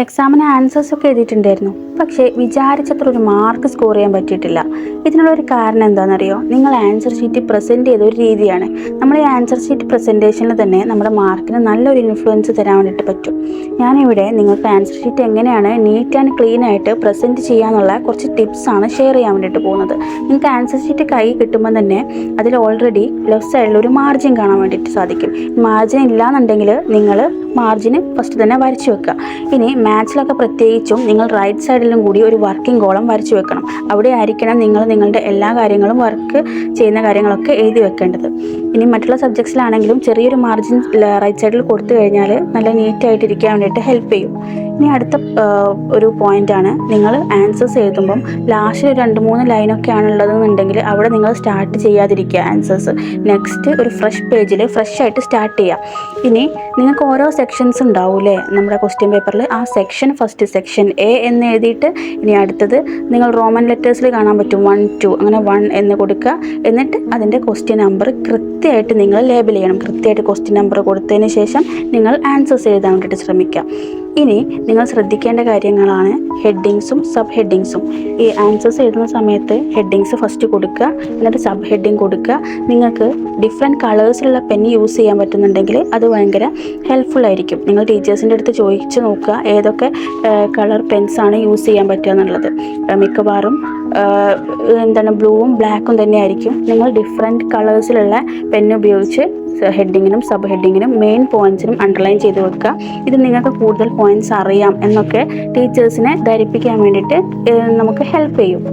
എക്സാമിന് ആൻസേഴ്സ് ഒക്കെ എഴുതിയിട്ടുണ്ടായിരുന്നു. പക്ഷേ വിചാരിച്ചത്ര ഒരു മാർക്ക് സ്കോർ ചെയ്യാൻ പറ്റിയിട്ടില്ല. ഇതിനുള്ള ഒരു കാരണം എന്താണെന്നറിയോ? നിങ്ങൾ ആൻസർ ഷീറ്റ് പ്രസന്റ് ചെയ്ത ഒരു രീതിയാണ്. നമ്മൾ ഈ ആൻസർ ഷീറ്റ് പ്രസന്റേഷനിൽ തന്നെ നമ്മുടെ മാർക്കിന് നല്ലൊരു ഇൻഫ്ലുവൻസ് തരാൻ വേണ്ടിയിട്ട് പറ്റും. ഞാനിവിടെ നിങ്ങൾക്ക് ആൻസർ ഷീറ്റ് എങ്ങനെയാണ് നീറ്റ് ആൻഡ് ക്ലീൻ ആയിട്ട് പ്രസന്റ് ചെയ്യാന്നുള്ള കുറച്ച് ടിപ്സാണ് ഷെയർ ചെയ്യാൻ വേണ്ടിയിട്ട് പോകുന്നത്. നിങ്ങൾക്ക് ആൻസർ ഷീറ്റ് കൈ കിട്ടുമ്പോൾ തന്നെ അതിൽ ഓൾറെഡി ലെഫ്റ്റ് സൈഡിൽ ഒരു മാർജിൻ കാണാൻ വേണ്ടിയിട്ട് സാധിക്കും. മാർജിൻ ഇല്ലാന്നുണ്ടെങ്കിൽ നിങ്ങൾ മാർജിന് ഫസ്റ്റ് തന്നെ വരച്ചു വെക്കുക. ഇനി മാത്സിലൊക്കെ പ്രത്യേകിച്ചും നിങ്ങൾ റൈറ്റ് സൈഡിലും കൂടി ഒരു വർക്കിംഗ് കോളം വരച്ചു വെക്കണം. അവിടെ ആയിരിക്കണം നിങ്ങൾ നിങ്ങളുടെ എല്ലാ കാര്യങ്ങളും വർക്ക് ചെയ്യുന്ന കാര്യങ്ങളൊക്കെ എഴുതി വെക്കേണ്ടത്. ഇനി മറ്റുള്ള സബ്ജക്ട്സിലാണെങ്കിലും ചെറിയൊരു മാർജിൻ റൈറ്റ് സൈഡിൽ കൊടുത്തു കഴിഞ്ഞാൽ നല്ല നീറ്റായിട്ടിരിക്കാൻ വേണ്ടിയിട്ട് ഹെൽപ്പ് ചെയ്യും. ഇനി അടുത്ത ഒരു ആണ്. നിങ്ങൾ ആൻസേഴ്സ് എഴുതുമ്പം ലാസ്റ്റ് രണ്ട് മൂന്ന് ലൈനൊക്കെ ആണുള്ളതെന്നുണ്ടെങ്കിൽ അവിടെ നിങ്ങൾ സ്റ്റാർട്ട് ചെയ്യാതിരിക്കുക ആൻസേഴ്സ് നെക്സ്റ്റ് ഒരു ഫ്രഷ് പേജിൽ ഫ്രഷ് ആയിട്ട് സ്റ്റാർട്ട് ചെയ്യുക ഇനി നിങ്ങൾക്ക് ഓരോ സെക്ഷൻസ് ഉണ്ടാവൂലേ നമ്മുടെ ക്വസ്റ്റ്യൻ പേപ്പറിൽ ആ സെക്ഷൻ ഫസ്റ്റ് സെക്ഷൻ എ എന്ന് എഴുതിയിട്ട് ഇനി അടുത്തത് നിങ്ങൾ റോമൻ ലെറ്റേഴ്സിൽ കാണാൻ പറ്റും. വൺ ടു അങ്ങനെ വൺ എന്ന് കൊടുക്കുക. എന്നിട്ട് അതിന്റെ ക്വസ്റ്റ്യൻ നമ്പർ കൃത്യമായിട്ട് നിങ്ങൾ ലേബൽ ചെയ്യണം. കൃത്യമായിട്ട് ക്വസ്റ്റ്യൻ നമ്പർ കൊടുത്തതിന് ശേഷം നിങ്ങൾ ആൻസേഴ്സ് എഴുതാൻ വേണ്ടിയിട്ട് ശ്രമിക്കുക. ഇനി നിങ്ങൾ ശ്രദ്ധിക്കേണ്ട കാര്യങ്ങളാണ് ഹെഡിങ്സും സബ് ഹെഡിങ്സും ഈ ആൻസേഴ്സ് എഴുതുന്ന സമയത്ത് ഹെഡിങ്സ് ഫസ്റ്റ് കൊടുക്കുക എന്നിട്ട് സബ് ഹെഡിങ് കൊടുക്കുക. നിങ്ങൾക്ക് ഡിഫറെന്റ് കളേഴ്സിലുള്ള പെൻ യൂസ് ചെയ്യാൻ പറ്റുന്നുണ്ടെങ്കിൽ അത് ഭയങ്കര ഹെൽപ്ഫുൾ ആയിരിക്കും. നിങ്ങൾ ടീച്ചേഴ്സിന്റെ അടുത്ത് ചോദിച്ച് നോക്കുക ഏതൊക്കെ കളർ പെൻസാണ് യൂസ് ചെയ്യാൻ പറ്റുക എന്നുള്ളത്. മിക്കവാറും എന്താണ് ബ്ലൂവും ബ്ലാക്കും തന്നെ ആയിരിക്കും നിങ്ങൾ ഡിഫറെന്റ് കളേഴ്സിലുള്ള പെൻ ഉപയോഗിച്ച് ഹെഡിങ്ങിനും സബ് ഹെഡിങ്ങിനും മെയിൻ പോയിന്റ്സിനും അണ്ടർലൈൻ ചെയ്ത് കൊടുക്കുക ഇത് നിങ്ങൾക്ക് കൂടുതൽ പോയിന്റ്സ് അറിയാം എന്നൊക്കെ ടീച്ചേഴ്സിനെ ധരിപ്പിക്കാൻ വേണ്ടിയിട്ട് നമുക്ക് ഹെൽപ്പ് ചെയ്യും.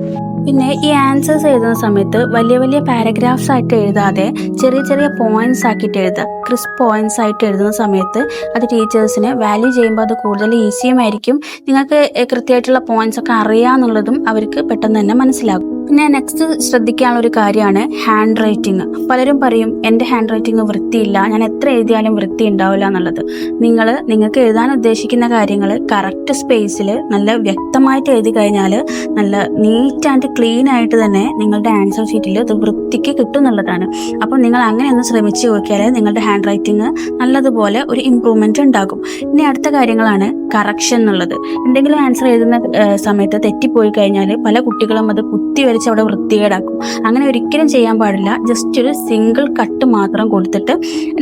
പിന്നെ ഈ ആൻസേഴ്സ് എഴുതുന്ന സമയത്ത് വലിയ വലിയ പാരഗ്രാഫ്സ് ആയിട്ട് എഴുതാതെ ചെറിയ ചെറിയ പോയിന്റ്സ് ആക്കിയിട്ട് എഴുതുക. ക്രിസ്പ് പോയിന്റ്സ് ആയിട്ട് എഴുതുന്ന സമയത്ത് അത് ടീച്ചേഴ്സിന് വാല്യൂ ചെയ്യുമ്പോൾ അത് കൂടുതൽ ഈസിയുമായിരിക്കും നിങ്ങൾക്ക് കൃത്യമായിട്ടുള്ള പോയിന്റ്സ് ഒക്കെ അറിയാന്നുള്ളതും അവർക്ക് പെട്ടെന്ന് മനസ്സിലാകും. പിന്നെ നെക്സ്റ്റ് ശ്രദ്ധിക്കാനുള്ള ഒരു കാര്യമാണ് ഹാൻഡ് റൈറ്റിംഗ് പലരും പറയും എന്റെ ഹാൻഡ് റൈറ്റിംഗ് വൃത്തിയില്ല. ഞാൻ എത്ര എഴുതിയാലും വൃത്തി ഉണ്ടാവില്ല എന്നുള്ളത്. നിങ്ങൾ നിങ്ങൾക്ക് എഴുതാൻ ഉദ്ദേശിക്കുന്ന കാര്യങ്ങൾ കറക്റ്റ് സ്പേസിൽ നല്ല വ്യക്തമായിട്ട് എഴുതി കഴിഞ്ഞാൽ നല്ല നീറ്റ് ആൻഡ് ക്ലീൻ ആയിട്ട് തന്നെ നിങ്ങളുടെ ആൻസർ ഷീറ്റിൽ അത് വൃത്തിക്ക് കിട്ടും എന്നുള്ളതാണ്. അപ്പോൾ നിങ്ങൾ അങ്ങനെ ഒന്ന് ശ്രമിച്ചു നോക്കിയാൽ നിങ്ങളുടെ ഹാൻഡ് റൈറ്റിംഗ് നല്ലതുപോലെ ഒരു ഇമ്പ്രൂവ്മെന്റ് ഉണ്ടാകും. ഇനി അടുത്ത കാര്യങ്ങളാണ് കറക്ഷൻ എന്നുള്ളത്. എന്തെങ്കിലും ആൻസർ എഴുതുന്ന സമയത്ത് തെറ്റിപ്പോയി കഴിഞ്ഞാൽ പല കുട്ടികളും അത് കുത്തി വരച്ച് അവിടെ വൃത്തികേടാക്കും. അങ്ങനെ ഒരിക്കലും ചെയ്യാൻ പാടില്ല. ജസ്റ്റ് ഒരു സിംഗിൾ കട്ട് മാത്രം കൊടുത്തിട്ട്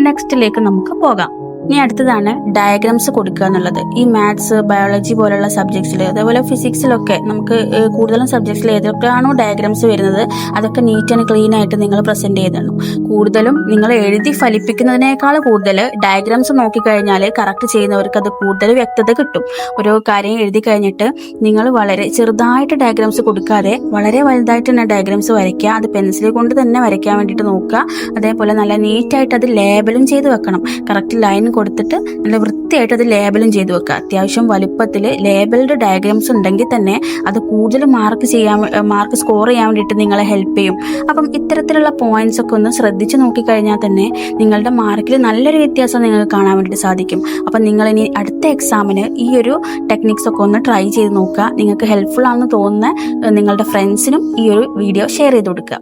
നെക്സ്റ്റിലേക്ക് നമുക്ക് പോകാം. ഇനി അടുത്തതാണ് ഡയഗ്രാംസ് കൊടുക്കുക എന്നുള്ളത്. ഈ മാത്സ് ബയോളജി പോലുള്ള സബ്ജക്ട്സിൽ അതേപോലെ ഫിസിക്സിലൊക്കെ നമുക്ക് കൂടുതലും സബ്ജക്ട്സിൽ ഏതൊക്കെയാണോ ഡയഗ്രാംസ് വരുന്നത് അതൊക്കെ നീറ്റ് ആൻഡ് ക്ലീൻ ആയിട്ട് നിങ്ങൾ പ്രസന്റ് ചെയ്തിടണം. കൂടുതലും നിങ്ങൾ എഴുതി ഫലിപ്പിക്കുന്നതിനേക്കാൾ കൂടുതൽ ഡയഗ്രാംസ് നോക്കിക്കഴിഞ്ഞാൽ കറക്റ്റ് ചെയ്യുന്നവർക്ക് അത് കൂടുതൽ വ്യക്തത കിട്ടും. ഓരോ കാര്യം എഴുതി കഴിഞ്ഞിട്ട് നിങ്ങൾ വളരെ ചെറുതായിട്ട് ഡയഗ്രാംസ് കൊടുക്കാതെ വളരെ വലുതായിട്ട് തന്നെ ഡയഗ്രാംസ് വരയ്ക്കുക അത് പെൻസിൽ കൊണ്ട് തന്നെ വരയ്ക്കാൻ വേണ്ടിയിട്ട് നോക്കുക അതേപോലെ നല്ല നീറ്റായിട്ട് അത് ലേബലും ചെയ്ത് വെക്കണം. കറക്റ്റ് ലൈൻ കൊടുത്തിട്ട് നല്ല വൃത്തിയായിട്ട് അത് ലേബലും ചെയ്ത് വെക്കുക. അത്യാവശ്യം വലുപ്പത്തിൽ ലേബിൾഡ് ഡയഗ്രാംസ് ഉണ്ടെങ്കിൽ തന്നെ അത് കൂടുതൽ മാർക്ക് ചെയ്യാൻ മാർക്ക് സ്കോർ ചെയ്യാൻ വേണ്ടിയിട്ട് നിങ്ങളെ ഹെൽപ്പ് ചെയ്യും. അപ്പം ഇത്തരത്തിലുള്ള പോയിന്റ്സ് ഒക്കെ ഒന്ന് ശ്രദ്ധിച്ച് നോക്കിക്കഴിഞ്ഞാൽ തന്നെ നിങ്ങളുടെ മാർക്കിൽ നല്ലൊരു വ്യത്യാസം നിങ്ങൾക്ക് കാണാൻ വേണ്ടിയിട്ട് സാധിക്കും. അപ്പം നിങ്ങൾ ഇനി അടുത്ത എക്സാമിന് ഈ ഒരു ടെക്നിക്സ് ഒക്കെ ഒന്ന് ട്രൈ ചെയ്ത് നോക്കുക. നിങ്ങൾക്ക് ഹെൽപ്ഫുൾ ആണെന്ന് തോന്നുന്ന നിങ്ങളുടെ ഫ്രണ്ട്സിനും ഈ ഒരു വീഡിയോ ഷെയർ ചെയ്ത് കൊടുക്കുക.